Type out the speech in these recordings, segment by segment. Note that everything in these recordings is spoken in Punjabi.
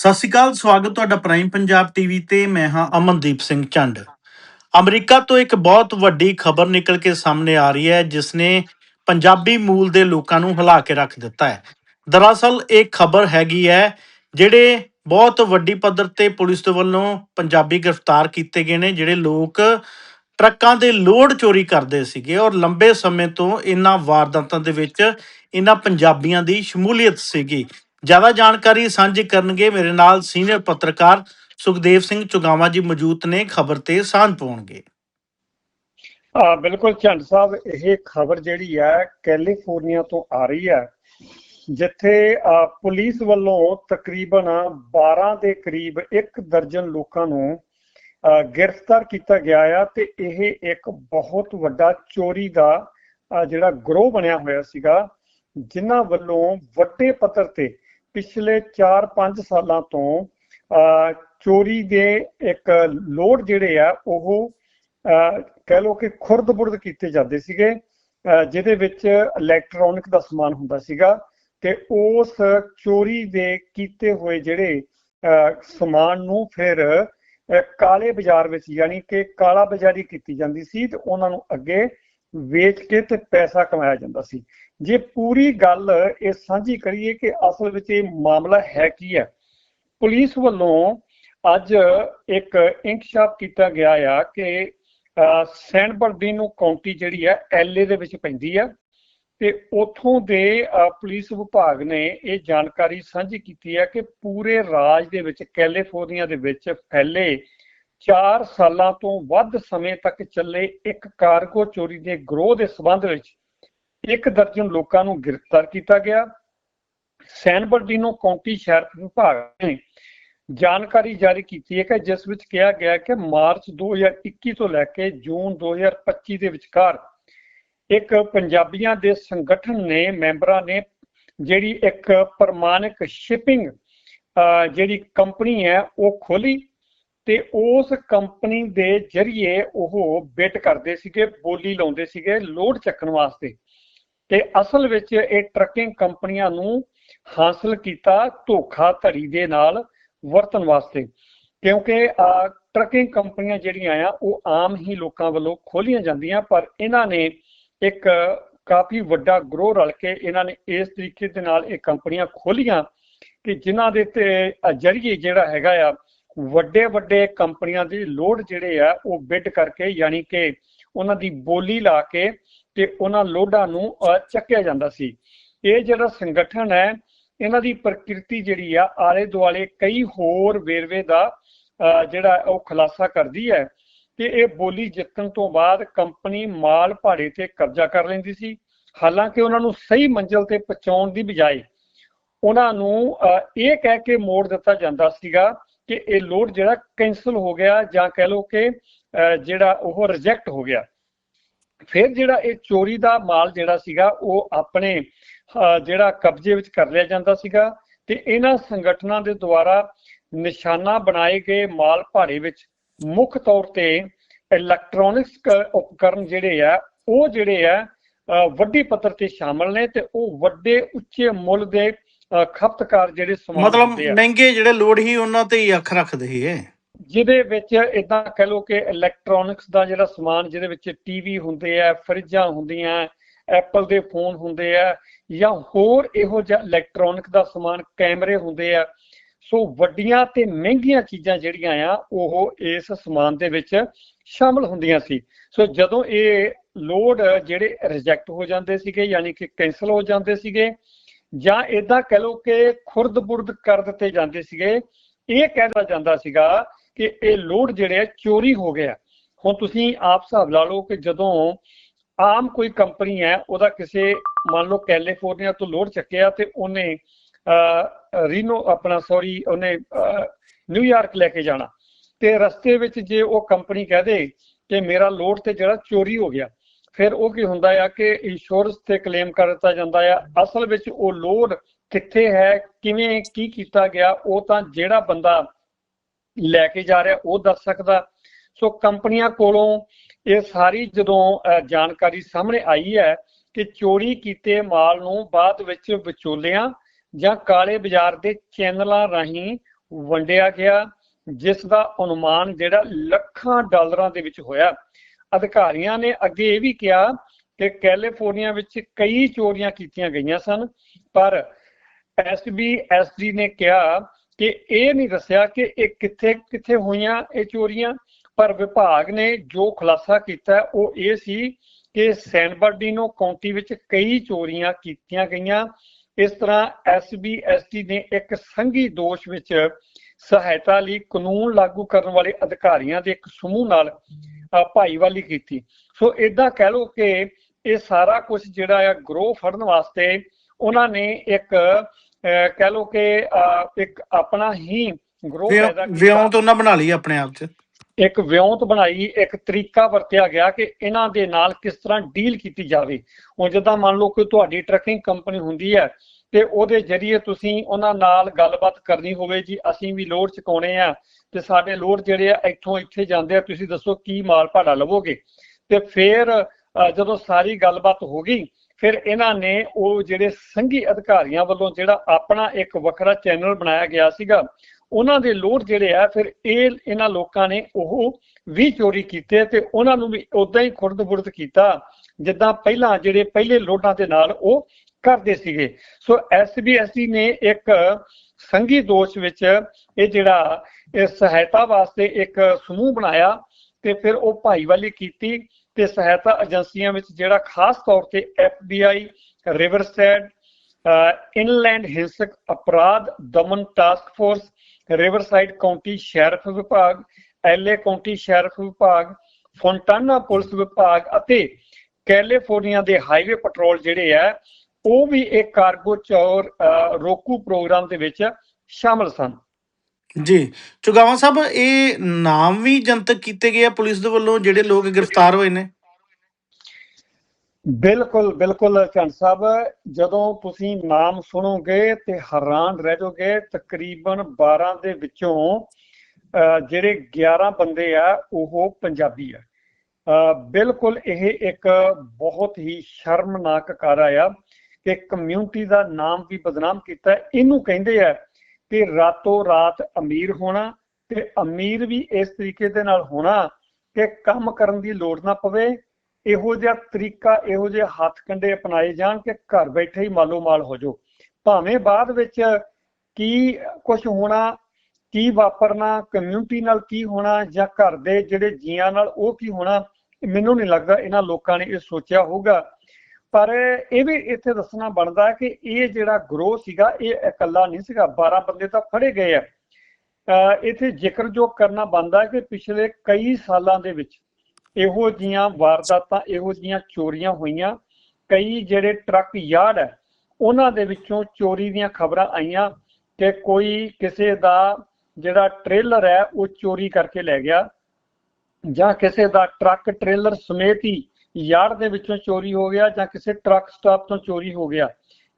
ਸਤਿ ਸ਼੍ਰੀ ਅਕਾਲ, ਸਵਾਗਤ ਤੁਹਾਡਾ ਪ੍ਰਾਈਮ ਪੰਜਾਬ ਟੀਵੀ ਤੇ ਮੈਂ ਹਾਂ ਅਮਨਦੀਪ ਸਿੰਘ ਚੰਡ ਅਮਰੀਕਾ ਤੋਂ ਇੱਕ ਬਹੁਤ ਵੱਡੀ ਖਬਰ ਨਿਕਲ ਕੇ ਸਾਹਮਣੇ ਆ ਰਹੀ ਹੈ ਜਿਸ ਨੇ ਪੰਜਾਬੀ ਮੂਲ ਦੇ ਲੋਕਾਂ ਨੂੰ ਹਿਲਾ ਕੇ ਰੱਖ ਦਿੱਤਾ ਹੈ। ਦਰਅਸਲ ਇਹ ਖਬਰ ਹੈਗੀ ਹੈ, ਜਿਹੜੇ ਬਹੁਤ ਵੱਡੀ ਪੱਧਰ ਤੇ ਪੁਲਿਸ ਦੇ ਵੱਲੋਂ ਪੰਜਾਬੀ ਗ੍ਰਿਫਤਾਰ ਕੀਤੇ ਗਏ ਨੇ, ਜਿਹੜੇ ਲੋਕ ਟਰੱਕਾਂ ਦੇ ਲੋਡ ਚੋਰੀ ਕਰਦੇ ਸੀਗੇ ਔਰ ਲੰਬੇ ਸਮੇਂ ਤੋਂ ਇਹਨਾਂ ਵਾਰਦਾਤਾਂ ਦੇ ਵਿੱਚ ਇਹਨਾਂ ਪੰਜਾਬੀਆਂ ਦੀ ਸ਼ਮੂਲੀਅਤ ਸੀਗੀ। ਜ਼ਿਆਦਾ ਜਾਣਕਾਰੀ ਸਾਂਝੀ ਕਰਨਗੇ ਮੇਰੇ ਨਾਲ ਸੀਨੀਅਰ ਪੱਤਰਕਾਰ ਸੁਖਦੇਵ ਸਿੰਘ ਚੁਗਾਵਾ ਜੀ ਮੌਜੂਦ ਨੇ, ਖਬਰ ਤੇ ਸਾਂਝ ਪਾਉਣਗੇ। ਆ ਬਿਲਕੁਲ ਝੰਡ ਸਾਹਿਬ, ਇਹ ਖਬਰ ਜਿਹੜੀ ਹੈ ਕੈਲੀਫੋਰਨੀਆ ਤੋਂ ਆ ਰਹੀ ਹੈ, ਜਿੱਥੇ ਪੁਲਿਸ ਵੱਲੋਂ ਤਕਰੀਬਨ 12 ਦੇ ਕਰੀਬ ਇੱਕ ਦਰਜਨ ਲੋਕਾਂ ਨੂੰ ਗ੍ਰਿਫਤਾਰ ਕੀਤਾ ਗਿਆ ਆ ਤੇ ਇਹ ਇੱਕ ਬਹੁਤ ਵੱਡਾ ਚੋਰੀ ਦਾ ਜਿਹੜਾ ਗਰੋਹ ਬਣਿਆ ਹੋਇਆ ਸੀਗਾ, ਜਿਨ੍ਹਾਂ ਵੱਲੋਂ ਵੱਡੇ ਪੱਧਰ ਤੇ ਪਿਛਲੇ 4-5 ਸਾਲਾਂ ਤੋਂ ਚੋਰੀ ਦੇ ਇੱਕ ਲੋਡ ਜਿਹੜੇ ਆ, ਉਹ ਕਹਿ ਲਓ ਕਿ ਖੁਰਦ-ਬੁਰਦ ਕੀਤੇ ਜਾਂਦੇ ਸੀਗੇ ਜਿਹਦੇ ਵਿੱਚ ਇਲੈਕਟ੍ਰੋਨਿਕ ਦਾ ਸਮਾਨ ਹੁੰਦਾ ਸੀਗਾ ਤੇ ਉਸ ਚੋਰੀ ਦੇ ਕੀਤੇ ਹੋਏ ਜਿਹੜੇ, ਅਹ, ਸਮਾਨ ਨੂੰ ਫਿਰ ਕਾਲੇ ਬਾਜ਼ਾਰ ਵਿੱਚ, ਯਾਨੀ ਕਿ ਕਾਲਾ ਬਾਜ਼ਾਰੀ ਕੀਤੀ ਜਾਂਦੀ ਸੀ ਤੇ ਉਹਨਾਂ ਨੂੰ ਅੱਗੇ ਵੇਚ ਕੇ ਤੇ ਪੈਸਾ ਕਮਾਇਆ ਜਾਂਦਾ ਸੀ। ਜੇ ਪੂਰੀ ਗੱਲ ਇਹ ਸਾਂਝੀ ਕਰੀਏ ਕਿ ਅਸਲ ਵਿੱਚ ਇਹ ਮਾਮਲਾ ਹੈ ਕੀ ਹੈ? ਪੁਲਿਸ ਵੱਲੋਂ ਅੱਜ ਇੱਕ ਇਨਕਸ਼ਾਫ ਕੀਤਾ ਗਿਆ ਆ ਕਿ ਸੈਨ ਬਰਡੀਨੋ ਕਾਉਂਟੀ ਜਿਹੜੀ ਹੈ, ਐਲਏ ਦੇ ਵਿੱਚ ਪੈਂਦੀ ਹੈ ਤੇ ਉਥੋਂ ਦੇ ਪੁਲਿਸ ਵਿਭਾਗ ਨੇ ਇਹ ਜਾਣਕਾਰੀ ਸਾਂਝੀ ਕੀਤੀ ਹੈ ਕਿ ਪੂਰੇ ਰਾਜ ਦੇ ਵਿੱਚ, ਕੈਲੀਫੋਰਨੀਆ ਦੇ ਵਿੱਚ ਫੈਲੇ 4 ਸਾਲਾਂ ਤੋਂ ਵੱਧ ਸਮੇਂ ਤੱਕ ਚੱਲੇ ਇੱਕ ਕਾਰਗੋ ਚੋਰੀ ਦੇ ਗਰੋਹ ਦੇ ਸਬੰਧ ਵਿੱਚ ਇੱਕ ਦਰਜਨ ਲੋਕਾਂ ਨੂੰ ਗ੍ਰਿਫਤਾਰ ਕੀਤਾ ਗਿਆ। ਸੈਨ ਬਰਡੀਨੋ ਕਾਉਂਟੀ ਸ਼eriff ਵਿਭਾਗ ਨੇ ਜਾਣਕਾਰੀ ਜਾਰੀ ਕੀਤੀ ਹੈ ਕਿ ਜਿਸ ਵਿੱਚ ਕਿਹਾ ਗਿਆ ਕਿ ਮਾਰਚ 2021 ਤੋਂ ਲੈ ਕੇ ਜੂਨ 2025 ਦੇ ਵਿਚਕਾਰ ਇੱਕ ਪੰਜਾਬੀਆਂ ਦੇ ਸੰਗਠਨ ਨੇ, ਮੈਂਬਰਾਂ ਨੇ, ਜਿਹੜੀ ਇੱਕ ਪ੍ਰਮਾਣਿਕ ਸ਼ਿਪਿੰਗ ਜਿਹੜੀ ਕੰਪਨੀ ਹੈ, ਉਹ ਖੋਲੀ ਤੇ ਉਸ ਕੰਪਨੀ ਦੇ ਜ਼ਰੀਏ ਉਹ ਬਿਟ ਕਰਦੇ ਸੀਗੇ, ਬੋਲੀ ਲਾਉਂਦੇ ਸੀਗੇ, ਲੋਡ ਚੱਕਣ ਵਾਸਤੇ। ਤੇ ਅਸਲ ਵਿੱਚ ਇਹ ਟਰੱਕਿੰਗ ਕੰਪਨੀਆਂ ਨੂੰ ਹਾਸਲ ਕੀਤਾ ਧੋਖਾ ਧੜੀ ਦੇ ਨਾਲ ਵਰਤਣ ਵਾਸਤੇ। ਕਿਉਂਕਿ ਟਰੱਕਿੰਗ ਕੰਪਨੀਆਂ ਜਿਹੜੀਆਂ ਆ, ਉਹ ਆਮ ਹੀ ਲੋਕਾਂ ਵੱਲੋਂ ਖੋਲੀਆਂ ਜਾਂਦੀਆਂ, ਪਰ ਇਹਨਾਂ ਨੇ ਇੱਕ ਕਾਫੀ ਵੱਡਾ ਗਰੋਹ ਰਲ ਕੇ ਇਹਨਾਂ ਨੇ ਇਸ ਤਰੀਕੇ ਦੇ ਨਾਲ ਇਹ ਕੰਪਨੀਆਂ ਖੋਲੀਆਂ ਕਿ ਜਿਨ੍ਹਾਂ ਦੇ ਤੇ ਜਰੀਏ ਜਿਹੜਾ ਹੈਗਾ ਆ ਵੱਡੇ ਵੱਡੇ ਕੰਪਨੀਆਂ ਦੇ ਲੋਡ ਜਿਹੜੇ ਆ, ਉਹ ਬਿੱਡ ਕਰਕੇ ਯਾਨੀ ਕਿ ਉਹਨਾਂ ਦੀ ਬੋਲੀ ਲਾ ਕੇ ਤੇ ਉਹਨਾਂ ਲੋਡਾਂ ਨੂੰ ਚੱਕਿਆ ਜਾਂਦਾ ਸੀ। ਇਹ ਜਿਹੜਾ ਸੰਗਠਨ ਹੈ, ਇਹਨਾਂ ਦੀ ਪ੍ਰਕਿਰਤੀ ਜਿਹੜੀ ਆ ਆਲੇ ਦੁਆਲੇ ਕਈ ਹੋਰ ਵੇਰਵੇ ਦਾ ਜਿਹੜਾ ਉਹ ਖੁਲਾਸਾ ਕਰਦੀ ਹੈ ਤੇ ਇਹ ਬੋਲੀ ਜਿੱਤਣ ਤੋਂ ਬਾਅਦ ਕੰਪਨੀ ਮਾਲ ਭਾੜੇ ਤੇ ਕਬਜ਼ਾ ਕਰ ਲੈਂਦੀ ਸੀ। ਹਾਲਾਂਕਿ ਉਹਨਾਂ ਨੂੰ ਸਹੀ ਮੰਜ਼ਿਲ ਤੇ ਪਹੁੰਚਾਉਣ ਦੀ ਬਜਾਏ ਉਹਨਾਂ ਨੂੰ ਇਹ ਕਹਿ ਕੇ ਮੋੜ ਦਿੱਤਾ ਜਾਂਦਾ ਸੀਗਾ ਕਿ ਇਹ ਲੋਡ ਜਿਹੜਾ ਕੈਨਸਲ ਹੋ ਗਿਆ ਜਾਂ ਕਹਿ ਲਓ ਕਿ ਜਿਹੜਾ ਉਹ ਰਿਜੈਕਟ ਹੋ ਗਿਆ। ਫਿਰ ਜਿਹੜਾ ਇਹ ਚੋਰੀ ਦਾ ਮਾਲ ਜਿਹੜਾ ਸੀਗਾ, ਉਹ ਆਪਣੇ ਜਿਹੜਾ ਕਬਜ਼ੇ ਵਿੱਚ ਕਰ ਲਿਆ ਜਾਂਦਾ ਸੀਗਾ ਤੇ ਇਹਨਾਂ ਸੰਗਠਨਾਂ ਦੇ ਦੁਆਰਾ ਨਿਸ਼ਾਨਾ ਬਣਾਏ ਗਏ ਮਾਲ ਭਾੜੇ ਵਿੱਚ ਮੁੱਖ ਤੌਰ ਤੇ ਇਲੈਕਟ੍ਰੋਨਿਕਸ ਉਪਕਰਨ ਜਿਹੜੇ ਆ, ਉਹ ਜਿਹੜੇ ਆ ਵੱਡੀ ਪੱਧਰ ਤੇ ਸ਼ਾਮਲ ਨੇ ਤੇ ਉਹ ਵੱਡੇ ਉੱਚੇ ਮੁੱਲ ਦੇ ਖਪਤਕਾਰ ਜਿਹੜੇ ਸਮਾਨ ਮਤਲਬ ਮਹਿੰਗੇ ਜਿਹੜੇ ਲੋਡ ਹੀ ਉਹਨਾਂ ਤੇ ਹੀ ਅੱਖ ਰੱਖਦੇ ਸੀ ਇਹ। ਜਿਹਦੇ ਵਿੱਚ ਇਦਾਂ ਕਹਿ ਲਓ ਕਿ ਇਲੈਕਟ੍ਰੋਨਿਕਸ ਦਾ ਜਿਹੜਾ ਸਮਾਨ ਜਿਹਦੇ ਵਿੱਚ ਟੀਵੀ ਹੁੰਦੇ ਆ ਫਰਿੱਜਾਂ ਹੁੰਦੀਆਂ ਐਪਲ ਦੇ ਫੋਨ ਹੁੰਦੇ ਆ ਜਾਂ ਹੋਰ ਇਹੋ ਜਿਹਾ ਇਲੈਕਟ੍ਰੋਨਿਕ ਦਾ ਸਮਾਨ ਕੈਮਰੇ ਹੁੰਦੇ ਆ। ਸੋ ਵੱਡੀਆਂ ਤੇ ਮਹਿੰਗੀਆਂ ਚੀਜ਼ਾਂ ਜਿਹੜੀਆਂ ਆ ਉਹ ਇਸ ਸਮਾਨ ਦੇ ਵਿੱਚ ਸ਼ਾਮਲ ਹੁੰਦੀਆਂ ਸੀ। ਸੋ ਜਦੋਂ ਇਹ ਲੋਡ ਜਿਹੜੇ ਰਿਜੈਕਟ ਹੋ ਜਾਂਦੇ ਸੀਗੇ ਯਾਨੀ ਕਿ ਕੈਨਸਲ ਹੋ ਜਾਂਦੇ ਸੀਗੇ ਜਾਂ ਇਦਾਂ ਕਹਿ ਲਓ ਕਿ ਖੁਰਦ-ਬੁਰਦ ਕਰ ਦਿੱਤੇ ਜਾਂਦੇ ਸੀਗੇ। ਇਹ ਕਹਿਦਾ ਜਾਂਦਾ ਸੀਗਾ ਕਿ ਇਹ ਲੋਡ ਜਿਹੜੇ ਚੋਰੀ ਹੋ ਗਿਆ ਹੁਣ ਤੁਸੀਂ ਆਪ ਹਿਸਾਬ ਲਾ ਲਓ ਕਿ ਜਦੋਂ ਆਮ ਕੋਈ ਕੰਪਨੀ ਹੈ, ਉਹਦਾ ਕਿਸੇ ਮੰਨ ਲਓ ਕੈਲੀਫੋਰਨੀਆ ਤੋਂ ਲੋਡ ਚੱਕਿਆ ਤੇ ਉਹਨੇ ਰੀਨੋ ਆਪਣਾ ਸੌਰੀ, ਉਹਨੇ ਨਿਊਯਾਰਕ ਲੈ ਕੇ ਜਾਣਾ। ਤੇ ਰਸਤੇ ਵਿੱਚ ਜੇ ਉਹ ਕੰਪਨੀ ਕਹਦੇ ਕਿ ਮੇਰਾ ਲੋਡ ਤੇ ਜਿਹੜਾ ਚੋਰੀ ਹੋ ਗਿਆ ਫਿਰ ਉਹ ਕੀ ਹੁੰਦਾ ਆ ਕਿ ਇੰਸ਼ੋਰੈਂਸ ਤੇ ਕਲੇਮ ਕਰ ਦਿੱਤਾ ਜਾਂਦਾ ਆ। ਅਸਲ ਵਿੱਚ ਉਹ ਲੋਡ ਕਿੱਥੇ ਹੈ, ਕਿਵੇਂ, ਕੀ ਕੀਤਾ ਗਿਆ, ਉਹ ਤਾਂ ਜਿਹੜਾ ਬੰਦਾ ਲੈ ਕੇ ਜਾ ਰਿਹਾ, ਉਹ ਦੱਸ ਸਕਦਾ। ਸੋ ਕੰਪਨੀਆਂ ਕੋਲੋਂ ਇਹ ਸਾਰੀ ਜਦੋਂ ਜਾਣਕਾਰੀ ਸਾਹਮਣੇ ਆਈ ਹੈ ਕਿ ਚੋਰੀ ਕੀਤੇ ਮਾਲ ਨੂੰ ਬਾਅਦ ਵਿੱਚ ਵਿਚੋਲਿਆਂ ਜਾਂ ਕਾਲੇ ਬਾਜ਼ਾਰ ਦੇ ਚੈਨਲਾਂ ਰਾਹੀਂ ਵੰਡਿਆ ਗਿਆ, ਜਿਸ ਦਾ ਅਨੁਮਾਨ ਜਿਹੜਾ ਲੱਖਾਂ ਡਾਲਰਾਂ ਦੇ ਵਿੱਚ ਹੋਇਆ। ਅਧਿਕਾਰੀਆਂ ਨੇ ਅੱਗੇ ਇਹ ਵੀ ਕਿਹਾ ਕਿ ਕੈਲੀਫੋਰਨੀਆ ਵਿੱਚ ਕਈ ਚੋਰੀਆਂ ਕੀਤੀਆਂ ਗਈਆਂ ਸਨ, ਪਰ ਐਸਬੀਐਸਡੀ ਨੇ ਕਿਹਾ ਕਿ ਇਹ ਨਹੀਂ ਦੱਸਿਆ ਕਿ ਇਹ ਕਿੱਥੇ ਕਿੱਥੇ ਹੋਈਆਂ ਇਹ ਚੋਰੀਆਂ, ਪਰ ਵਿਭਾਗ ਨੇ ਜੋ ਖੁਲਾਸਾ ਕੀਤਾ ਉਹ ਇਹ ਸੀ ਕਿ ਸੈਨ ਕਾਉਂਟੀ ਵਿੱਚ ਕਈ ਚੋਰੀਆਂ ਕੀਤੀਆਂ ਗਈਆਂ। ਇਸ ਤਰ੍ਹਾਂ ਐਸਬੀਐਸਟੀ ਨੇ ਇੱਕ ਸੰਘੀ ਦੋਸ਼ ਵਿੱਚ ਸਹਾਇਤਾ ਲਈ ਕਾਨੂੰਨ ਲਾਗੂ ਕਰਨ ਵਾਲੇ ਅਧਿਕਾਰੀਆਂ ਦੇ ਇੱਕ ਸਮੂਹ ਨਾਲ ਭਾਈਵਾਲੀ ਕੀਤੀ। ਸੋ ਇਦਾਂ ਕਹਿ ਲਓ ਕਿ ਇਹ ਸਾਰਾ ਕੁਝ ਜਿਹੜਾ ਆ ਗਰੋ ਫੜਨ ਵਾਸਤੇ ਉਹਨਾਂ ਨੇ ਇੱਕ ਕਹਿ ਲਓ ਕਿ ਇੱਕ ਆਪਣਾ ਹੀ ਗਰੋ ਪੈਦਾ ਕੀਤਾ। ਵਿਉਂ ਤੋਂ ਨਾ ਬਣਾ ਲਈ ਆਪਣੇ ਆਪ 'ਚ। ਇੱਕ ਵਿਉਂਤ ਬਣਾਈ, ਇੱਕ ਤਰੀਕਾ ਵਰਤਿਆ ਗਿਆ ਕਿ ਇਹਨਾਂ ਦੇ ਨਾਲ ਕਿਸ ਤਰ੍ਹਾਂ ਡੀਲ ਕੀਤੀ ਜਾਵੇ। ਹੁਣ ਜਿੱਦਾਂ ਮੰਨ ਲਓ ਕਿ ਤੁਹਾਡੀ ਟਰੱਕਿੰਗ ਕੰਪਨੀ ਹੁੰਦੀ ਹੈ ਤੇ ਉਹਦੇ ਜਰੀਏ ਤੁਸੀਂ ਉਹਨਾਂ ਨਾਲ ਗੱਲਬਾਤ ਕਰਨੀ ਹੋਵੇ ਜੀ, ਅਸੀਂ ਵੀ ਲੋਡ ਚੁਕਾਉਣੇ ਆ ਤੇ ਸਾਡੇ ਲੋਡ ਜਿਹੜੇ ਆ ਇੱਥੋਂ ਇੱਥੇ ਜਾਂਦੇ ਆ, ਤੁਸੀਂ ਦੱਸੋ ਕੀ ਮਾਲ ਭਾੜਾ ਲਵੋਗੇ। ਤੇ ਫਿਰ ਜਦੋਂ ਸਾਰੀ ਗੱਲਬਾਤ ਹੋ ਗਈ, ਫਿਰ ਇਹਨਾਂ ਨੇ ਉਹ ਜਿਹੜੇ ਸੰਘੀ ਅਧਿਕਾਰੀਆਂ ਵੱਲੋਂ ਜਿਹੜਾ ਆਪਣਾ ਇੱਕ ਵੱਖਰਾ ਚੈਨਲ ਬਣਾਇਆ ਗਿਆ ਸੀਗਾ ਉਹਨਾਂ ਦੇ ਲੋਡ ਜਿਹੜੇ ਆ, ਫਿਰ ਇਹ ਇਹਨਾਂ ਲੋਕਾਂ ਨੇ ਉਹ ਵੀ ਚੋਰੀ ਕੀਤੇ ਤੇ ਉਹਨਾਂ ਨੂੰ ਵੀ ਉਦਾਂ ਹੀ ਖੁਰਦ-ਬੁਰਦ ਕੀਤਾ, ਜਿੱਦਾਂ ਪਹਿਲਾਂ ਜਿਹੜੇ ਪਹਿਲੇ ਲੋਡਾਂ ਦੇ ਨਾਲ ਉਹ ਕਰਦੇ ਸੀਗੇ। ਸੋ ਐਸਬੀਐਸਸੀ ਨੇ ਇੱਕ ਸੰਘੀ ਦੋਸ਼ ਵਿੱਚ ਇਹ ਜਿਹੜਾ ਇਹ ਸਹਾਇਤਾ ਵਾਸਤੇ ਇੱਕ ਸਮੂਹ ਬਣਾਇਆ ਤੇ ਫਿਰ ਉਹ ਭਾਈਵਾਲੀ ਕੀਤੀ ਤੇ ਸਹਾਇਤਾ ਏਜੰਸੀਆਂ ਵਿੱਚ ਜਿਹੜਾ ਖਾਸ ਤੌਰ ਤੇ ਐਫਬੀਆਈ ਰਿਵਰਸੈਡ ਇਨਲੈਂਡ ਹਿੰਸਕ ਅਪਰਾਧ, ਦਮਨ task force Riverside County Sheriff ਵਿਭਾਗ ਐਲਏ ਕਾਉਂਟੀ ਸ਼ੈਰਿਫ ਵਿਭਾਗ ਫੋਂਟਾਨਾ ਪੁਲਿਸ ਵਿਭਾਗ ਅਤੇ ਕੈਲੀਫੋਰਨੀਆ ਦੇ ਹਾਈਵੇ ਪੈਟਰੋਲ ਜਿਹੜੇ ਆ, ਉਹ ਵੀ ਇਹ ਕਾਰਗੋ ਚੋਰ ਰੋਕੂ ਪ੍ਰੋਗਰਾਮ ਦੇ ਵਿੱਚ ਸ਼ਾਮਲ ਸਨ। ਜੀ, ਚੁਗਾਵਾ ਸਾਹਿਬ, ਇਹ ਨਾਮ ਵੀ ਜਨਤਕ ਕੀਤੇ ਗਏ ਆ ਪੁਲਿਸ ਦੇ ਵੱਲੋਂ, ਜਿਹੜੇ ਲੋਕ ਗ੍ਰਿਫਤਾਰ ਹੋਏ ਨੇ? ਬਿਲਕੁਲ ਬਿਲਕੁਲ ਚੰਦ ਸਾਹਿਬ, ਜਦੋਂ ਤੁਸੀਂ ਨਾਮ ਸੁਣੋਗੇ ਤੇ ਹੈਰਾਨ ਰਹਿ ਜਾਓਗੇ, ਤਕਰੀਬਨ 12 ਦੇ ਵਿੱਚੋਂ ਜਿਹੜੇ 11 ਬੰਦੇ ਆ, ਉਹ ਪੰਜਾਬੀ ਆ। ਬਿਲਕੁਲ ਇਹ ਇੱਕ ਬਹੁਤ ਹੀ ਸ਼ਰਮਨਾਕ ਕਾਰਾ ਆ ਕਿ ਕਮਿਊਨਿਟੀ ਦਾ ਨਾਮ ਵੀ ਬਦਨਾਮ ਕੀਤਾ। ਇਹਨੂੰ ਕਹਿੰਦੇ ਆ ਕਿ ਰਾਤੋਂ ਰਾਤ ਅਮੀਰ ਹੋਣਾ ਤੇ ਅਮੀਰ ਵੀ ਇਸ ਤਰੀਕੇ ਦੇ ਨਾਲ ਹੋਣਾ ਕਿ ਕੰਮ ਕਰਨ ਦੀ ਲੋੜ ਨਾ ਪਵੇ ਇਹੋ ਜਿਹਾ ਤਰੀਕਾ, ਇਹੋ ਜਿਹੇ ਹੱਥ ਕੰਡੇ ਅਪਣਾਏ ਜਾਣ ਕਿ ਘਰ ਬੈਠੇ ਹੀ ਮਾਲੋ ਮਾਲ ਹੋ ਜਾਓ। ਭਾਵੇਂ ਬਾਅਦ ਵਿੱਚ ਕੀ ਕੁਝ ਹੋਣਾ, ਕੀ ਵਾਪਰਨਾ ਕਮਿਊਨਿਟੀ ਨਾਲ ਕੀ ਹੋਣਾ ਜਾਂ ਘਰ ਦੇ ਜਿਹੜੇ ਜੀਆਂ ਨਾਲ ਉਹ ਕੀ ਹੋਣਾ, ਮੈਨੂੰ ਨਹੀਂ ਲੱਗਦਾ ਇਹਨਾਂ ਲੋਕਾਂ ਨੇ ਇਹ ਸੋਚਿਆ ਹੋਊਗਾ। ਪਰ ਇਹ ਵੀ ਇੱਥੇ ਦੱਸਣਾ ਬਣਦਾ ਕਿ ਇਹ ਜਿਹੜਾ ਗਰੋਹ ਸੀਗਾ, ਇਹ ਇਕੱਲਾ ਨਹੀਂ ਸੀਗਾ 12 ਬੰਦੇ ਤਾਂ ਫੜੇ ਗਏ ਆ। ਅਹ ਇੱਥੇ ਜ਼ਿਕਰਯੋਗ ਕਰਨਾ ਬਣਦਾ ਕਿ ਪਿਛਲੇ ਕਈ ਸਾਲਾਂ ਦੇ ਵਿੱਚ ਇਹੋ ਜੀਆਂ ਵਾਰਦਾਤਾਂ ਇਹੋ ਜੀਆਂ ਚੋਰੀਆਂ ਹੋਈਆਂ। ਕਈ ਜਿਹੜੇ ਟਰੱਕ ਯਾਰਡ ਹੈ ਉਹਨਾਂ ਦੇ ਵਿੱਚੋਂ ਚੋਰੀ ਦੀਆਂ ਖਬਰਾਂ ਆਈਆਂ ਕਿ ਕੋਈ ਕਿਸੇ ਦਾ ਜਿਹੜਾ ਟ੍ਰੇਲਰ ਹੈ ਉਹ ਚੋਰੀ ਕਰਕੇ ਲੈ ਗਿਆ। ਜਾਂ ਕਿਸੇ ਦਾ ਟਰੱਕ ਟ੍ਰੇਲਰ ਸਮੇਤ ਹੀ ਯਾਰਡ ਦੇ ਵਿੱਚੋਂ ਚੋਰੀ ਹੋ ਗਿਆ ਜਾਂ ਕਿਸੇ ਟਰੱਕ ਸਟਾਪ ਤੋਂ ਚੋਰੀ ਹੋ ਗਿਆ।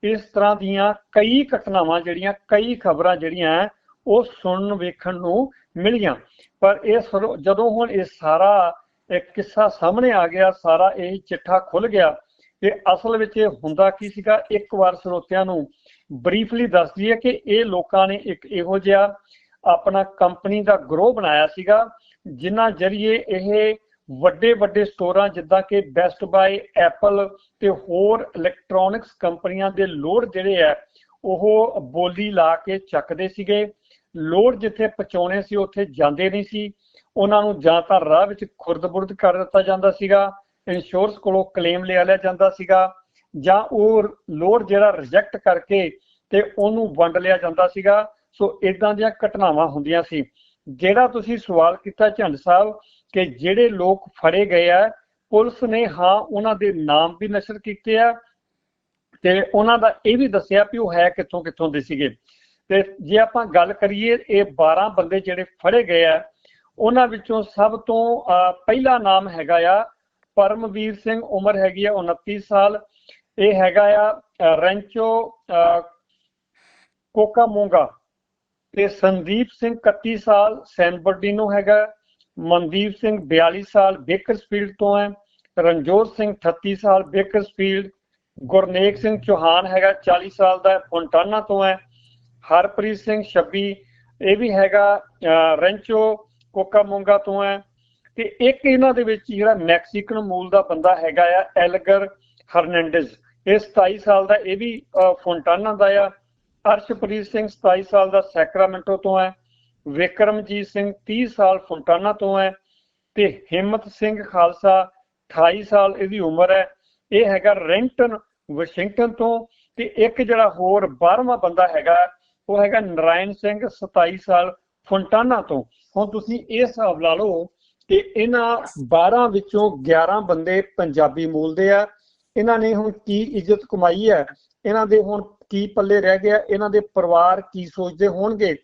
ਇਸ ਤਰ੍ਹਾਂ ਦੀਆਂ ਕਈ ਘਟਨਾਵਾਂ ਜਿਹੜੀਆਂ ਕਈ ਖਬਰਾਂ ਜਿਹੜੀਆਂ ਹੈ, ਉਹ ਸੁਣਨ ਵੇਖਣ ਨੂੰ ਮਿਲੀਆਂ। ਪਰ ਇਹ ਜਦੋਂ ਹੁਣ ਇਹ ਸਾਰਾ ਇੱਕ ਕਿੱਸਾ ਸਾਹਮਣੇ ਆ ਗਿਆ, ਸਾਰਾ ਇਹ ਚਿੱਠਾ ਖੁੱਲ ਗਿਆ ਇਹ ਅਸਲ ਵਿੱਚ ਇਹ ਹੁੰਦਾ ਕੀ ਸੀਗਾ? ਇੱਕ ਵਾਰ ਸਰੋਤਿਆਂ ਨੂੰ ਬਰੀਫਲੀ ਦੱਸ ਦਈਏ ਕਿ ਇਹ ਲੋਕਾਂ ਨੇ ਇੱਕ ਇਹੋ ਜਿਹਾ ਆਪਣਾ ਕੰਪਨੀ ਦਾ ਗਰੋਹ ਬਣਾਇਆ ਸੀਗਾ, ਜਿਨ੍ਹਾਂ ਜਰੀਏ ਇਹ ਵੱਡੇ ਵੱਡੇ ਸਟੋਰਾਂ ਜਿੱਦਾਂ ਕਿ ਬੈਸਟ ਬਾਏ ਐਪਲ ਤੇ ਹੋਰ ਇਲੈਕਟ੍ਰੋਨਿਕਸ ਕੰਪਨੀਆਂ ਦੇ ਲੋਡ ਜਿਹੜੇ ਆ, ਉਹ ਬੋਲੀ ਲਾ ਕੇ ਚੱਕਦੇ ਸੀਗੇ। ਲੋਡ ਜਿੱਥੇ ਪਹੁੰਚਾਉਣੇ ਸੀ, ਉੱਥੇ ਜਾਂਦੇ ਨਹੀਂ ਸੀ। ਉਹਨਾਂ ਨੂੰ ਜਾਂ ਤਾਂ ਰਾਹ ਵਿੱਚ ਖੁਰਦ-ਬੁਰਦ ਕਰ ਦਿੱਤਾ ਜਾਂਦਾ ਸੀਗਾ ਇੰਸ਼ੋਰੈਂਸ ਕੋਲੋਂ ਕਲੇਮ ਲਿਆ ਲਿਆ ਜਾਂਦਾ ਸੀਗਾ, ਜਾਂ ਉਹ ਲੋਡ ਜਿਹੜਾ ਰਿਜੈਕਟ ਕਰਕੇ ਤੇ ਉਹਨੂੰ ਵੰਡ ਲਿਆ ਜਾਂਦਾ ਸੀਗਾ। ਸੋ ਇਦਾਂ ਦੀਆਂ ਘਟਨਾਵਾਂ ਹੁੰਦੀਆਂ ਸੀ। ਜਿਹੜਾ ਤੁਸੀਂ ਸਵਾਲ ਕੀਤਾ ਝੰਡ ਸਾਹਿਬ ਕਿ ਜਿਹੜੇ ਲੋਕ ਫੜੇ ਗਏ ਆ, ਪੁਲਿਸ ਨੇ ਹਾਂ ਉਹਨਾਂ ਦੇ ਨਾਮ ਵੀ ਨਸ਼ਰ ਕੀਤੇ ਆ ਤੇ ਉਹਨਾਂ ਦਾ ਇਹ ਵੀ ਦੱਸਿਆ ਵੀ ਉਹ ਹੈ ਕਿੱਥੋਂ ਕਿੱਥੋਂ ਦੇ ਸੀਗੇ। ਤੇ ਜੇ ਆਪਾਂ ਗੱਲ ਕਰੀਏ, ਇਹ 12 ਬੰਦੇ ਜਿਹੜੇ ਫੜੇ ਗਏ ਆ ਉਹਨਾਂ ਵਿੱਚੋਂ ਸਭ ਤੋਂ ਅਹ, ਪਹਿਲਾ ਨਾਮ ਹੈਗਾ ਆ ਪਰਮਵੀਰ ਸਿੰਘ ਉਮਰ ਹੈਗੀ ਆ 29 ਸਾਲ। ਇਹ ਹੈਗਾ ਆ ਅਹ, ਰੈਂਚੋ ਅਹ, ਤੇ ਸੰਦੀਪ ਸਿੰਘ 31 ਸਾਲ ਸੈਨ ਬਰਡੀਨੋ ਹੈਗਾ ਮਨਦੀਪ ਸਿੰਘ 42 ਸਾਲ ਬੇਕਰਸਫੀਲਡ ਤੋਂ ਹੈ ਰਣਜੋਤ ਸਿੰਘ 38 ਸਾਲ ਬੇਕਰਸਫੀਲਡ ਗੁਰਨੇਕ ਸਿੰਘ ਚੌਹਾਨ ਹੈਗਾ 40 ਸਾਲ ਦਾ ਹੈ, ਫੋਂਟਾਨਾ ਤੋਂ ਹੈ ਹਰਪ੍ਰੀਤ ਸਿੰਘ 26 ਇਹ ਵੀ ਹੈਗਾ ਅਹ, ਕੋਕਾ ਕੋਕਾਮੋਂਗਾ ਤੋਂ ਹੈ। ਤੇ ਇੱਕ ਇਹਨਾਂ ਦੇ ਵਿੱਚ ਜਿਹੜਾ ਮੈਕਸੀਕਨ ਮੂਲ ਦਾ ਬੰਦਾ ਹੈਗਾ ਆ ਐਲਗਰ ਹਰਨੈਂਡez ਇਹ 27 ਸਾਲ ਦਾ ਇਹ ਵੀ ਅਹ, ਫੋਂਟਾਨਾ ਦਾ ਆ। ਅਰਸ਼ਪ੍ਰੀਤ ਸਿੰਘ 27 ਸਾਲ ਦਾ ਸੈਕਰਾਮੈਂਟੋ ਤੋਂ ਹੈ। ਵਿਕਰਮਜੀਤ ਸਿੰਘ 30 ਸਾਲ ਫੋਂਟਾਨਾ ਤੋਂ ਹੈ। ਤੇ ਹਿੰਮਤ ਸਿੰਘ ਖਾਲਸਾ 28 ਸਾਲ ਇਹਦੀ ਉਮਰ ਹੈ। ਇਹ ਹੈਗਾ ਰੈਂਟਨ ਵਾਸ਼ਿੰਗਟਨ ਤੋਂ। ਤੇ ਇੱਕ ਜਿਹੜਾ ਹੋਰ 12ਵਾਂ ਬੰਦਾ ਹੈਗਾ ਉਹ ਹੈਗਾ ਨਰਾਇਣ ਸਿੰਘ 27 ਸਾਲ। ਫੋਂਟਾਨਾ ਤੋਂ। ਹੁਣ ਤੁਸੀਂ ਇਹ ਹਿਸਾਬ ਲਾ ਲਓ ਕਿ ਇਹਨਾਂ 12 ਵਿੱਚੋਂ 11 ਬੰਦੇ ਪੰਜਾਬੀ ਮੂਲ ਦੇ ਆ। ਇਹਨਾਂ ਨੇ ਹੁਣ ਕੀ ਇੱਜ਼ਤ ਕਮਾਈ ਹੈ? ਇਹਨਾਂ ਦੇ ਹੁਣ ਕੀ ਪੱਲੇ ਰਹਿ ਗਿਆ? ਇਹਨਾਂ ਦੇ ਪਰਿਵਾਰ ਕੀ ਸੋਚਦੇ ਹੋਣਗੇ?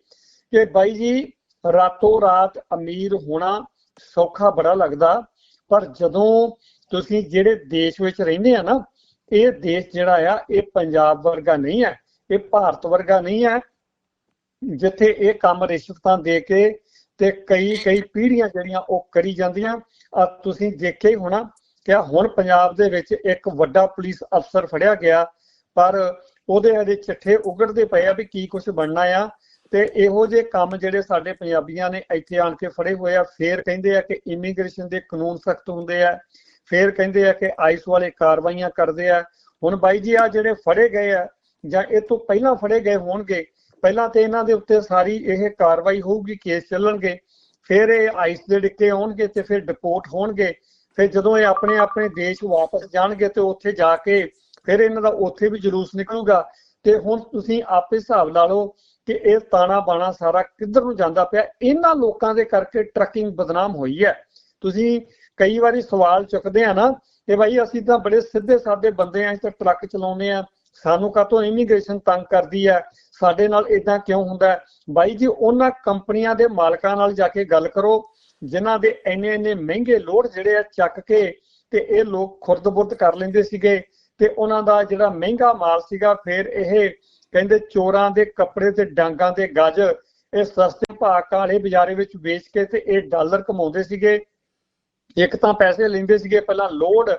ਕਿ ਬਾਈ ਜੀ, ਰਾਤੋਂ ਰਾਤ ਅਮੀਰ ਹੋਣਾ ਸੌਖਾ ਬੜਾ ਲੱਗਦਾ। ਪਰ ਜਦੋਂ ਤੁਸੀਂ ਜਿਹੜੇ ਦੇਸ਼ ਵਿੱਚ ਰਹਿੰਦੇ ਆ ਨਾ, ਇਹ ਦੇਸ਼ ਜਿਹੜਾ ਆ, ਇਹ ਪੰਜਾਬ ਵਰਗਾ ਨਹੀਂ ਹੈ। ਇਹ ਭਾਰਤ ਵਰਗਾ ਨਹੀਂ ਹੈ। ਜਿੱਥੇ ਇਹ ਕੰਮ ਰਿਸ਼ਵਤਾਂ ਦੇ ਕੇ ਤੇ ਕਈ ਕਈ ਪੀੜ੍ਹੀਆਂ ਜਿਹੜੀਆਂ ਉਹ ਕਰੀ ਜਾਂਦੀਆਂ ਆ ਤੁਸੀਂ ਦੇਖਿਆ ਹੀ ਹੋਣਾ ਕਿ ਹੁਣ ਪੰਜਾਬ ਦੇ ਵਿੱਚ ਇੱਕ ਵੱਡਾ ਪੁਲਿਸ ਅਫਸਰ ਫੜਿਆ ਗਿਆ, ਪਰ ਉਹਦੇ ਇਹਦੇ ਚਿੱਠੇ ਉਗੜਦੇ ਪਏ ਆ ਵੀ ਕੀ ਕੁਝ ਬਣਨਾ ਆ, ਤੇ ਇਹੋ ਜਿਹੇ ਕੰਮ ਜਿਹੜੇ ਸਾਡੇ ਪੰਜਾਬੀਆਂ ਨੇ ਇੱਥੇ ਆਣ ਕੇ ਫੜੇ ਹੋਏ ਆ, ਫੇਰ ਕਹਿੰਦੇ ਆ ਕਿ ਇਮੀਗ੍ਰੇਸ਼ਨ ਦੇ ਕਾਨੂੰਨ ਸਖਤ ਹੁੰਦੇ ਆ, ਫੇਰ ਕਹਿੰਦੇ ਆ ਕਿ ਆਈਸ ਵਾਲੇ ਕਾਰਵਾਈਆਂ ਕਰਦੇ ਆ, ਹੁਣ ਬਾਈ ਜੀ ਆ ਜਿਹੜੇ ਫੜੇ ਗਏ ਆ, ਜਾਂ ਇਹ ਤੋਂ ਪਹਿਲਾਂ ਫੜੇ ਗਏ ਹੋਣਗੇ ਪਹਿਲਾਂ ਤੇ ਇਹਨਾਂ ਦੇ ਉੱਤੇ ਸਾਰੀ ਇਹ ਕਾਰਵਾਈ ਹੋਊਗੀ, ਕੇਸ ਚੱਲਣਗੇ, ਫਿਰ ਇਹ ਆਈਸ ਦੇ ਡਿੱਕੇ ਆਉਣਗੇ ਤੇ ਫਿਰ ਡਿਪੋਰਟ ਹੋਣਗੇ, ਫਿਰ ਜਦੋਂ ਇਹ ਆਪਣੇ ਆਪਣੇ ਦੇਸ਼ ਵਾਪਸ ਜਾਣਗੇ ਤੇ ਉੱਥੇ ਜਾ ਕੇ ਫਿਰ ਇਹਨਾਂ ਦਾ ਉੱਥੇ ਵੀ ਜਲੂਸ ਨਿਕਲੂਗਾ। ਤੇ ਹੁਣ ਤੁਸੀਂ ਆਪੇ ਹਿਸਾਬ ਲਾ ਲਓ ਕਿ ਇਹ ਤਾਣਾ ਬਾਣਾ ਸਾਰਾ ਕਿੱਧਰ ਨੂੰ ਜਾਂਦਾ ਪਿਆ, ਇਹਨਾਂ ਲੋਕਾਂ ਦੇ ਕਰਕੇ ਟਰੱਕਿੰਗ ਬਦਨਾਮ ਹੋਈ ਹੈ। ਤੁਸੀਂ ਕਈ ਵਾਰੀ ਸਵਾਲ ਚੁੱਕਦੇ ਆ ਨਾ ਕਿ ਭਾਈ ਅਸੀਂ ਤਾਂ ਬੜੇ ਸਿੱਧੇ ਸਾਦੇ ਬੰਦੇ ਆ, ਅਸੀਂ ਤਾਂ ਟਰੱਕ ਚਲਾਉਂਦੇ ਆ ਸਾਨੂੰ ਕਾਹਤੋਂ ਇਮੀਗ੍ਰੇਸ਼ਨ ਤੰਗ ਕਰਦੀ ਹੈ? ਸਾਡੇ ਨਾਲ ਇਦਾਂ ਕਿਉਂ ਹੁੰਦਾ ਬਾਈ ਜੀ, ਉਹਨਾਂ ਕੰਪਨੀਆਂ ਦੇ ਮਾਲਕਾਂ ਨਾਲ ਜਾ ਕੇ ਗੱਲ ਕਰੋ, ਜਿਨ੍ਹਾਂ ਦੇ ਇੰਨੇ ਇੰਨੇ ਮਹਿੰਗੇ ਲੋਡ ਜਿਹੜੇ ਆ ਚੱਕ ਕੇ ਤੇ ਇਹ ਲੋਕ ਖੁਰਦ-ਬੁਰਦ ਕਰ ਲੈਂਦੇ ਸੀਗੇ ਤੇ ਉਹਨਾਂ ਦਾ ਜਿਹੜਾ ਮਹਿੰਗਾ ਮਾਲ ਸੀਗਾ, ਫਿਰ ਇਹ ਕਹਿੰਦੇ ਚੋਰਾਂ ਦੇ ਕੱਪੜੇ ਤੇ ਡਾਂਗਾਂ ਦੇ ਗੱਜ, ਇਹ ਸਸਤੇ ਭਾਅ ਕਾਲੇ ਬਾਜ਼ਾਰੇ ਵਿੱਚ ਵੇਚ ਕੇ ਤੇ ਇਹ ਡਾਲਰ ਕਮਾਉਂਦੇ ਸੀਗੇ। ਇੱਕ ਤਾਂ ਪੈਸੇ ਲੈਂਦੇ ਸੀਗੇ, ਪਹਿਲਾਂ ਲੋਡ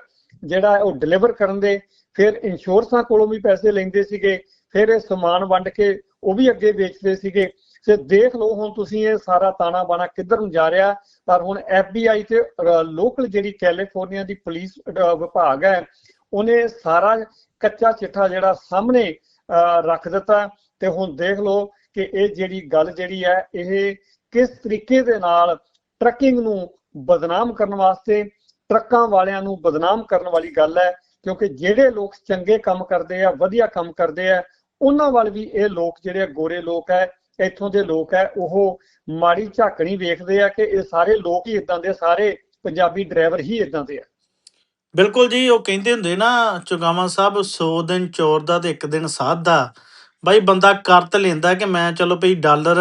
ਜਿਹੜਾ ਉਹ ਡਿਲੀਵਰ ਕਰਨ ਦੇ ਫਿਰ ਇੰਸ਼ੋਰੈਂਸਾਂ ਕੋਲੋਂ ਵੀ ਪੈਸੇ ਲੈਂਦੇ ਸੀਗੇ ਫਿਰ ਇਹ ਸਮਾਨ ਵੰਡ ਕੇ ਉਹ ਵੀ ਅੱਗੇ ਵੇਚਦੇ ਸੀਗੇ। ਤੇ ਦੇਖ ਲਓ ਹੁਣ ਤੁਸੀਂ ਇਹ ਸਾਰਾ ਤਾਣਾ ਬਾਣਾ ਕਿੱਧਰ ਨੂੰ ਜਾ ਰਿਹਾ। ਪਰ ਹੁਣ FBI ਤੇ ਲੋਕਲ ਜਿਹੜੀ ਕੈਲੀਫੋਰਨੀਆ ਦੀ ਪੁਲਿਸ ਵਿਭਾਗ ਹੈ ਉਹਨੇ ਸਾਰਾ ਕੱਚਾ ਚਿੱਠਾ ਜਿਹੜਾ ਸਾਹਮਣੇ ਅਹ, ਰੱਖ ਦਿੱਤਾ। ਤੇ ਹੁਣ ਦੇਖ ਲਓ ਕਿ ਇਹ ਜਿਹੜੀ ਗੱਲ ਜਿਹੜੀ ਹੈ ਇਹ ਕਿਸ ਤਰੀਕੇ ਦੇ ਨਾਲ ਟਰੱਕਿੰਗ ਨੂੰ ਬਦਨਾਮ ਕਰਨ ਵਾਸਤੇ ਟਰੱਕਾਂ ਵਾਲਿਆਂ ਨੂੰ ਬਦਨਾਮ ਕਰਨ ਵਾਲੀ ਗੱਲ ਹੈ, ਕਿਉਂਕਿ ਜਿਹੜੇ ਲੋਕ ਚੰਗੇ ਕੰਮ ਕਰਦੇ ਆ, ਵਧੀਆ ਕੰਮ ਕਰਦੇ ਆ, ਉਹਨਾਂ ਵੱਲ ਵੀ ਇਹ ਲੋਕ ਜਿਹੜੇ ਗੋਰੇ ਲੋਕ ਹੈ, ਇੱਥੋਂ ਦੇ ਲੋਕ ਹੈ, ਉਹ ਮਾੜੀ ਝਾਕਣੀ ਵੇਖਦੇ ਆ ਕਿ ਇਹ ਸਾਰੇ ਲੋਕ ਹੀ ਇਦਾਂ ਦੇ, ਸਾਰੇ ਪੰਜਾਬੀ ਡਰਾਈਵਰ ਹੀ ਇਦਾਂ ਦੇ ਆ। ਬਿਲਕੁਲ ਜੀ, ਉਹ ਕਹਿੰਦੇ ਹੁੰਦੇ ਨਾ, ਚੁਗਾਵਾਂ ਸਾਹਿਬ 100 ਦਿਨ ਚੋਰ ਦਾ ਤੇ ਇੱਕ ਦਿਨ ਸਾਧ ਦਾ। ਬਾਈ ਬੰਦਾ ਕਰ ਲੈਂਦਾ ਕਿ ਮੈਂ, ਚਲੋ ਭਈ ਡਾਲਰ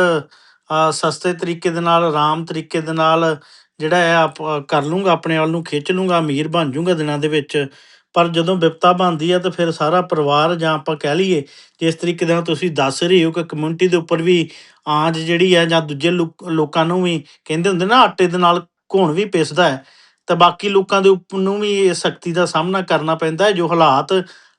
ਸਸਤੇ ਤਰੀਕੇ ਦੇ ਨਾਲ, ਆਰਾਮ ਤਰੀਕੇ ਦੇ ਨਾਲ ਜਿਹੜਾ ਹੈ ਆਪ ਕਰ ਲੂੰਗਾ, ਆਪਣੇ ਵੱਲ ਨੂੰ ਖਿੱਚ ਲੂੰਗਾ, ਅਮੀਰ ਬਣ ਜੂੰਗਾ ਦਿਨਾਂ ਦੇ ਵਿੱਚ। ਪਰ ਜਦੋਂ ਵਿਪਤਾ ਬਣਦੀ ਹੈ ਤਾਂ ਫਿਰ ਸਾਰਾ ਪਰਿਵਾਰ ਜਾਂ ਆਪਾਂ ਕਹਿ ਲਈਏ, ਜਿਸ ਤਰੀਕੇ ਨਾਲ ਤੁਸੀਂ ਦੱਸ ਰਹੇ ਹੋ ਕਿ ਕਮਿਊਨਿਟੀ ਦੇ ਉੱਪਰ ਵੀ ਆਂਚ ਜਿਹੜੀ ਹੈ ਜਾਂ ਦੂਜੇ ਲੋਕ- ਲੋਕਾਂ ਨੂੰ ਵੀ ਕਹਿੰਦੇ ਹੁੰਦੇ ਨਾ, ਆਟੇ ਦੇ ਨਾਲ ਘੁਣ ਵੀ ਪਿਸਦਾ ਹੈ। ਤਾਂ ਬਾਕੀ ਲੋਕਾਂ ਦੇ ਉੱਪਰ ਨੂੰ ਵੀ ਇਹ ਸਖਤੀ ਦਾ ਸਾਹਮਣਾ ਕਰਨਾ ਪੈਂਦਾ ਹੈ, ਜੋ ਹਾਲਾਤ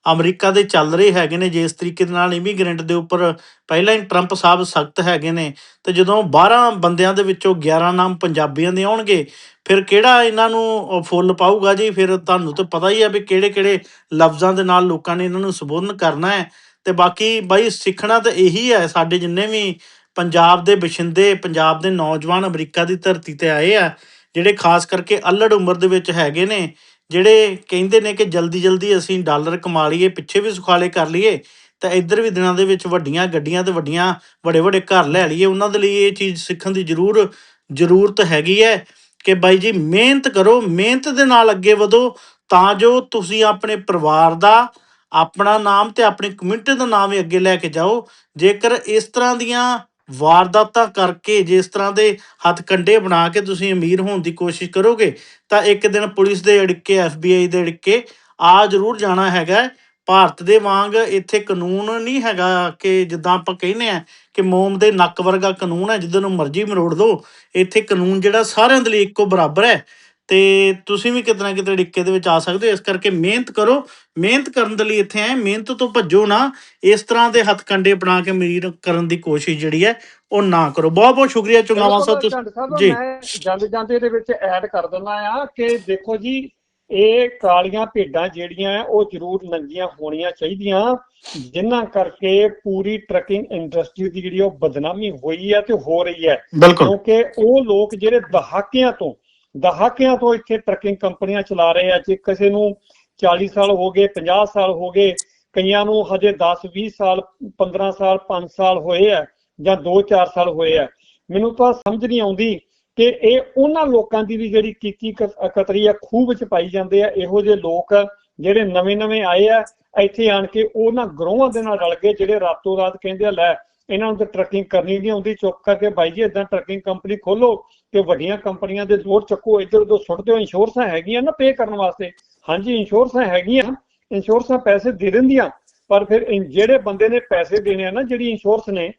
ਅਮਰੀਕਾ ਦੇ ਚੱਲ ਰਹੇ ਹੈਗੇ ਨੇ ਜਿਸ ਤਰੀਕੇ ਦੇ ਨਾਲ ਇਮੀਗ੍ਰੈਂਟ ਦੇ ਉੱਪਰ ਪਹਿਲਾਂ ਹੀ ਟਰੰਪ ਸਾਹਿਬ ਸਖਤ ਹੈਗੇ ਨੇ, ਤੇ ਜਦੋਂ 12 ਬੰਦਿਆਂ ਦੇ ਵਿੱਚੋਂ 11 ਨਾਮ ਪੰਜਾਬੀਆਂ ਦੇ ਆਉਣਗੇ, ਫਿਰ ਕਿਹੜਾ ਇਹਨਾਂ ਨੂੰ ਫੁੱਲ ਪਾਊਗਾ ਜੀ? ਫਿਰ ਤੁਹਾਨੂੰ ਤਾਂ ਪਤਾ ਹੀ ਹੈ ਵੀ ਕਿਹੜੇ ਕਿਹੜੇ ਲਫ਼ਜ਼ਾਂ ਦੇ ਨਾਲ ਲੋਕਾਂ ਨੇ ਇਹਨਾਂ ਨੂੰ ਸੰਬੋਧਨ ਕਰਨਾ ਹੈ। ਤੇ ਬਾਕੀ ਬਾਈ, ਸਿੱਖਣਾ ਤਾਂ ਇਹੀ ਹੈ, ਸਾਡੇ ਜਿੰਨੇ ਵੀ ਪੰਜਾਬ ਦੇ ਬਸ਼ਿੰਦੇ, ਪੰਜਾਬ ਦੇ ਨੌਜਵਾਨ ਅਮਰੀਕਾ ਦੀ ਧਰਤੀ ਤੇ ਆਏ ਆ, ਜਿਹੜੇ ਖਾਸ ਕਰਕੇ ਅਲੜ ਉਮਰ ਦੇ ਵਿੱਚ ਹੈਗੇ ਨੇ ਜਿਹੜੇ ਕਹਿੰਦੇ ਨੇ ਕਿ ਜਲਦੀ ਜਲਦੀ ਅਸੀਂ ਡਾਲਰ ਕਮਾ ਲਈਏ, ਪਿੱਛੇ ਵੀ ਸੁਖਾਲੇ ਕਰ ਲਈਏ, ਤਾਂ ਇੱਧਰ ਵੀ ਦਿਨਾਂ ਦੇ ਵਿੱਚ ਵੱਡੀਆਂ ਗੱਡੀਆਂ ਤੇ ਵੱਡੀਆਂ, ਵੱਡੇ ਵੱਡੇ ਘਰ ਲੈ ਲਈਏ, ਉਹਨਾਂ ਦੇ ਲਈ ਇਹ ਚੀਜ਼ ਸਿੱਖਣ ਦੀ ਜ਼ਰੂਰ ਜ਼ਰੂਰਤ ਹੈਗੀ ਹੈ ਕਿ ਬਾਈ ਜੀ ਮਿਹਨਤ ਕਰੋ, ਮਿਹਨਤ ਦੇ ਨਾਲ ਅੱਗੇ ਵਧੋ, ਤਾਂ ਜੋ ਤੁਸੀਂ ਆਪਣੇ ਪਰਿਵਾਰ ਦਾ, ਆਪਣਾ ਨਾਮ ਤੇ ਆਪਣੀ ਕਮਿਊਨਿਟੀ ਦਾ ਨਾਮ ਵੀ ਅੱਗੇ ਲੈ ਕੇ ਜਾਓ। ਜੇਕਰ ਇਸ ਤਰ੍ਹਾਂ ਦੀਆਂ ਵਾਰਦਾਤਾਂ ਕਰਕੇ ਜਿਸ ਤਰ੍ਹਾਂ ਦੇ ਹੱਥ ਬਣਾ ਕੇ ਤੁਸੀਂ ਅਮੀਰ ਹੋਣ ਦੀ ਕੋਸ਼ਿਸ਼ ਕਰੋਗੇ, ਤਾਂ ਇੱਕ ਦਿਨ ਪੁਲਿਸ ਦੇ ਅੜਿੱਕੇ ਐਫਬੀਆਈ ਦੇ ਅੜਕੇ ਆ ਜ਼ਰੂਰ ਜਾਣਾ ਹੈਗਾ ਭਾਰਤ ਦੇ ਵਾਂਗ ਇੱਥੇ ਕਾਨੂੰਨ ਨਹੀਂ ਹੈਗਾ ਕਿ ਜਿੱਦਾਂ ਆਪਾਂ ਕਹਿੰਦੇ ਆ ਕਿ ਮੋਮ ਦੇ ਨੱਕ ਵਰਗਾ ਕਾਨੂੰਨ ਹੈ ਜਿੱਦਾਂ ਨੂੰ ਮਰਜ਼ੀ ਮਰੋੜ ਦੋ। ਇੱਥੇ ਕਾਨੂੰਨ ਜਿਹੜਾ ਸਾਰਿਆਂ ਦੇ ਲਈ ਇੱਕੋ ਬਰਾਬਰ ਹੈ। ਤੇ ਤੁਸੀਂ ਵੀ ਕਿਤੇ ਨਾ ਕਿਤੇ ਡਿੱਕੇ ਦੇ ਵਿੱਚ ਆ ਸਕਦੇ ਹੋ। ਇਸ ਕਰਕੇ ਮਿਹਨਤ ਕਰੋ। ਮਿਹਨਤ ਕਰਨ ਦੇ ਲਈ ਇੱਥੇ ਆਏ। ਮਿਹਨਤ ਤੋਂ ਭੱਜੋ ਨਾ। ਇਸ ਤਰ੍ਹਾਂ ਦੇ ਹੱਥਕੰਡੇ ਬਣਾ ਕੇ ਅਮੀਰ ਕਰਨ ਦੀ ਕੋਸ਼ਿਸ਼ ਜਿਹੜੀ ਹੈ ਉਹ ਨਾ ਕਰੋ। ਬਹੁਤ ਬਹੁਤ ਸ਼ੁਕਰੀਆ। ਚੁਗਾਵਾ ਸਾਹਿਬ ਸਾਹਿਬ ਜੀ। ਮੈਂ ਜਾਂਦੇ ਇਹਦੇ ਵਿੱਚ ਐਡ ਕਰ ਦਿੰਦਾ ਆ ਕਿ ਦੇਖੋ ਜੀ ਇਹ ਕਾਲੀਆਂ ਭੇਡਾਂ ਜਿਹੜੀਆਂ ਉਹ ਜ਼ਰੂਰ ਨੰਗੀਆਂ ਹੋਣੀਆਂ ਚਾਹੀਦੀਆਂ ਜਿਨ੍ਹਾਂ ਕਰਕੇ ਪੂਰੀ ਟਰੱਕਿੰਗ ਇੰਡਸਟਰੀ ਦੀ ਜਿਹੜੀ ਉਹ ਬਦਨਾਮੀ ਹੋਈ ਹੈ ਤੇ ਹੋ ਰਹੀ ਹੈ। ਕਿਉਂਕਿ ਉਹ ਲੋਕ ਜਿਹੜੇ ਦਹਾਕਿਆਂ ਤੋਂ ਦਹਾਕਿਆਂ ਤੋਂ ਇੱਥੇ ਟਰੱਕਿੰਗ ਕੰਪਨੀਆਂ ਚਲਾ ਰਹੇ ਆ। ਜੇ ਕਿਸੇ ਨੂੰ 40 ਸਾਲ ਹੋ ਗਏ 50 ਸਾਲ ਹੋ ਗਏ, ਕਈਆਂ ਨੂੰ ਹਜੇ 10 20 ਸਾਲ 15 ਸਾਲ 5 ਸਾਲ ਹੋਏ ਆ ਜਾਂ 2-4 ਸਾਲ ਹੋਏ ਆ। ਮੈਨੂੰ ਤਾਂ ਸਮਝ ਨਹੀਂ ਆਉਂਦੀ ਕਿ ਇਹ ਉਹਨਾਂ ਲੋਕਾਂ ਦੀ ਵੀ ਜਿਹੜੀ ਕੀਤੀ ਕਤਰੀ ਆ, ਖੂਹ ਵਿੱਚ ਪਾਈ ਜਾਂਦੇ ਆ। ਇਹੋ ਜਿਹੇ ਲੋਕ ਜਿਹੜੇ ਨਵੇਂ-ਨਵੇਂ ਆਏ ਆ। ਇੱਥੇ ਆਣ ਕੇ ਉਹਨਾਂ ਗਰੋਹਾਂ ਦੇ ਨਾਲ ਰਲ ਗਏ ਜਿਹੜੇ ਰਾਤੋਂ ਰਾਤ ਕਹਿੰਦੇ ਆ, ਲੈ ਇਹਨਾਂ ਨੂੰ ਤਾਂ ਟਰੱਕਿੰਗ ਕਰਨੀ ਨਹੀਂ ਆਉਂਦੀ ਚੁੱਪ ਕਰਕੇ ਬਾਈ ਜੀ ਇਦਾਂ ਟਰੱਕਿੰਗ ਕੰਪਨੀ ਖੋਲੋ ਤੇ ਵੱਡੀਆਂ ਕੰਪਨੀਆਂ ਦੇ ਜ਼ੋਰ ਚੱਕੋ, ਇੱਧਰ ਉੱਧਰ ਸੁੱਟ ਦਿਓ ਇੰਸ਼ੋਰੈਂਸਾਂ ਹੈਗੀਆਂ ਨਾ ਪੇ ਕਰਨ ਵਾਸਤੇ। ਹਾਂਜੀ ਇੰਸ਼ੋਰੈਂਸਾਂ ਹੈਗੀਆਂ ਇੰਸ਼ੋਰੈਂਸਾਂ ਪੈਸੇ ਦੇ ਦਿੰਦੀਆਂ, ਪਰ ਫਿਰ ਜਿਹੜੇ ਬੰਦੇ ਨੇ ਪੈਸੇ ਦੇਣੇ ਆ ਨਾ, ਜਿਹੜੀ ਇੰਸ਼ੋਰੈਂਸ ਨੇ,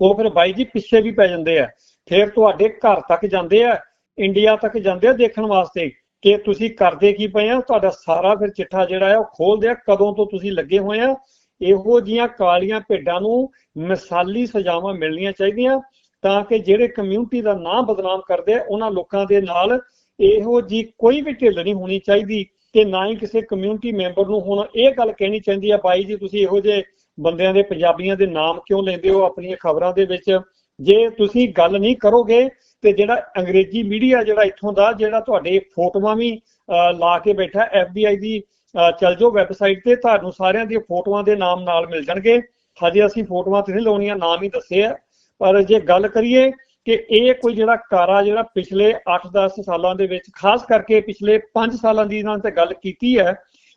ਉਹ ਫਿਰ ਬਾਈ ਜੀ ਪਿੱਛੇ ਵੀ ਪੈ ਜਾਂਦੇ ਆ। ਫਿਰ ਤੁਹਾਡੇ ਘਰ ਤੱਕ ਜਾਂਦੇ ਆ ਇੰਡੀਆ ਤੱਕ ਜਾਂਦੇ ਆ ਦੇਖਣ ਵਾਸਤੇ ਕਿ ਤੁਸੀਂ ਕਰਦੇ ਕੀ ਪਏ ਆ, ਤੁਹਾਡਾ ਸਾਰਾ ਫਿਰ ਚਿੱਠਾ ਜਿਹੜਾ ਆ ਉਹ ਖੋਲਦੇ ਆ, ਕਦੋਂ ਤੋਂ ਤੁਸੀਂ ਲੱਗੇ ਹੋਏ ਆ ਇਹੋ ਜੀਆਂ ਕਾਲੀਆਂ ਭੇਡਾਂ ਨੂੰ ਮਿਸਾਲੀ ਸਜ਼ਾਵਾਂ ਮਿਲਣੀਆਂ ਚਾਹੀਦੀਆਂ ਤਾਂ ਕਿ ਜਿਹੜੇ ਕਮਿਊਨਿਟੀ ਦਾ ਨਾਂ ਬਦਨਾਮ ਕਰਦੇ ਆ ਉਹਨਾਂ ਲੋਕਾਂ ਦੇ ਨਾਲ ਇਹੋ ਜੀ ਕੋਈ ਵੀ ਢਿੱਲ ਨਹੀਂ ਹੋਣੀ ਚਾਹੀਦੀ ਤੇ ਨਾ ਹੀ ਕਿਸੇ ਕਮਿਊਨਿਟੀ ਮੈਂਬਰ ਨੂੰ ਹੁਣ ਇਹ ਗੱਲ ਕਹਿਣੀ ਚਾਹੀਦੀ ਆ ਬਾਈ ਜੀ ਤੁਸੀਂ ਇਹੋ ਜਿਹੇ ਬੰਦਿਆਂ ਦੇ ਪੰਜਾਬੀਆਂ ਦੇ ਨਾਮ ਕਿਉਂ ਲੈਂਦੇ ਹੋ ਆਪਣੀਆਂ ਖਬਰਾਂ ਦੇ ਵਿੱਚ? ਜੇ ਤੁਸੀਂ ਗੱਲ ਨਹੀਂ ਕਰੋਗੇ ਤੇ ਜਿਹੜਾ ਅੰਗਰੇਜ਼ੀ ਮੀਡੀਆ ਜਿਹੜਾ ਇੱਥੋਂ ਦਾ ਜਿਹੜਾ ਤੁਹਾਡੇ ਫੋਟੋਆਂ ਵੀ ਅਹ, ਲਾ ਕੇ ਬੈਠਾ FBI ਦੀ ਚੱਲ ਜਾਓ ਵੈਬਸਾਈਟ ਤੇ, ਤੁਹਾਨੂੰ ਸਾਰਿਆਂ ਦੀਆਂ ਫੋਟੋਆਂ ਦੇ ਨਾਮ ਨਾਲ ਮਿਲ ਜਾਣਗੇ। ਹਜੇ ਅਸੀਂ ਫੋਟੋਆਂ ਤੇ ਨਹੀਂ ਲਾਉਣੀਆਂ, ਨਾਮ ਹੀ ਦੱਸੇ ਆ। ਪਰ ਜੇ ਗੱਲ ਕਰੀਏ ਕਿ ਇਹ ਕੋਈ ਜਿਹੜਾ ਕਾਰਾ ਜਿਹੜਾ ਪਿਛਲੇ 8-10 ਸਾਲਾਂ ਦੇ ਵਿੱਚ, ਖਾਸ ਕਰਕੇ ਪਿਛਲੇ 5 ਸਾਲਾਂ ਦੀ ਇਹਨਾਂ ਤੇ ਗੱਲ ਕੀਤੀ ਹੈ,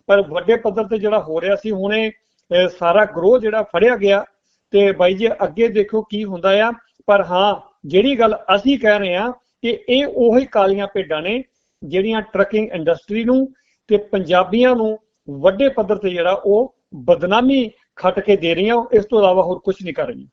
ਪਰ ਵੱਡੇ ਪੱਧਰ ਤੇ ਜਿਹੜਾ ਹੋ ਰਿਹਾ ਸੀ, ਹੁਣੇ ਸਾਰਾ ਗਰੋਹ ਜਿਹੜਾ ਫੜਿਆ ਗਿਆ। ਤੇ ਬਾਈ ਜੀ, ਅੱਗੇ ਦੇਖੋ ਕੀ ਹੁੰਦਾ ਆ। ਪਰ ਹਾਂ, ਜਿਹੜੀ ਗੱਲ ਅਸੀਂ ਕਹਿ ਰਹੇ ਹਾਂ ਕਿ ਇਹ ਉਹੀ ਕਾਲੀਆਂ ਭੇਡਾਂ ਨੇ ਜਿਹੜੀਆਂ ਟਰੱਕਿੰਗ ਇੰਡਸਟਰੀ ਨੂੰ ਤੇ ਪੰਜਾਬੀਆਂ ਨੂੰ ਵੱਡੇ ਪੱਧਰ ਤੇ ਜਿਹੜਾ ਉਹ ਬਦਨਾਮੀ ਖੱਟ ਕੇ ਦੇ ਰਹੀਆਂ ਇਸ ਤੋਂ ਇਲਾਵਾ ਹੋਰ ਕੁਝ ਨਹੀਂ ਕਰ ਰਹੀਆਂ।